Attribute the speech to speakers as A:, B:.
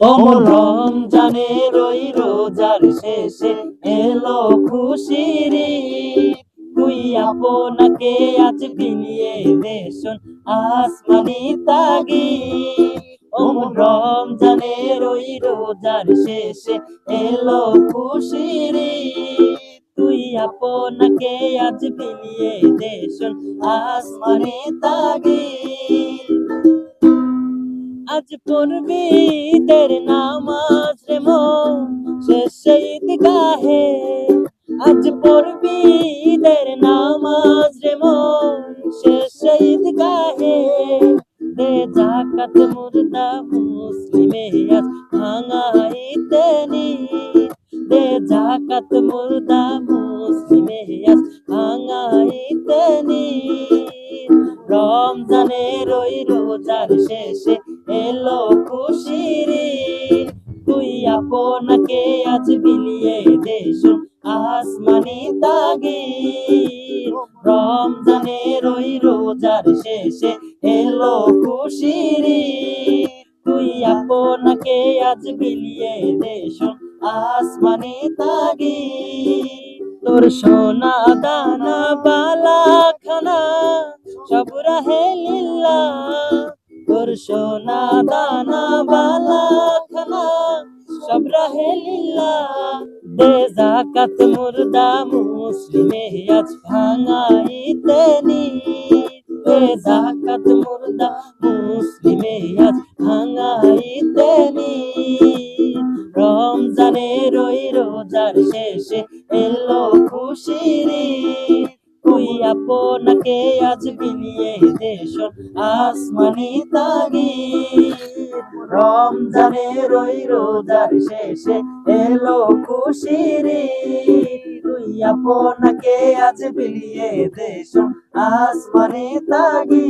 A: অমর রমজানের ওই রোজার শেষে এলো খুশির। তুই আপনাকে আজ বিলিয়ে দেশন আসমানি তাগি অমর রমজানের ওই রোজার শেষে এলো খুশির। তুই আপনাকে আজ বিলিয়ে দেশন আসমানি তাগি আজ পড়বি ঈদের নামাজ রে মন শেষে ঈদগাহে। আজ পড়বি ঈদের নামাজ রে মন শেষে ঈদগাহে। দে জাকাত মুর্দা মুসলিমে আজ ভাঙাইতে নি দে জাকাত মুর্দা মুসলিমে আজ ভাঙাইতে নি রমজানের ওই রোজার শেষে এলো খুশির তুই আপনাকে আজ বিলিয়ে দেশ আসমানি তাগি রমজানের ওই রোজার শেষে এলো খুশির। তুই আপনাকে আজ বিলিয়ে দেশ আসমানি তাগি তোর সোনা দানা বালা খানা সব রাহে লীলা। তোর সোনা দানা বালা খানা সব রাহে লীলা। দে জাকাত মুর্দা মুসলিমে, আজ ভাঙাইতে নি দে জাকাত মুর্দা মুসলিমে, আজ ভাঙাইতে নি রমজানের ওই রোজার শেষে এলো খুশির আপনাকে আজ বিলিয়ে দেশ আসমানি তাগি রমজানের ওই রোজার শেষে এলো খুশির। তুই আপনাকে আজ বিলিয়ে দেশ আসমানি তাগি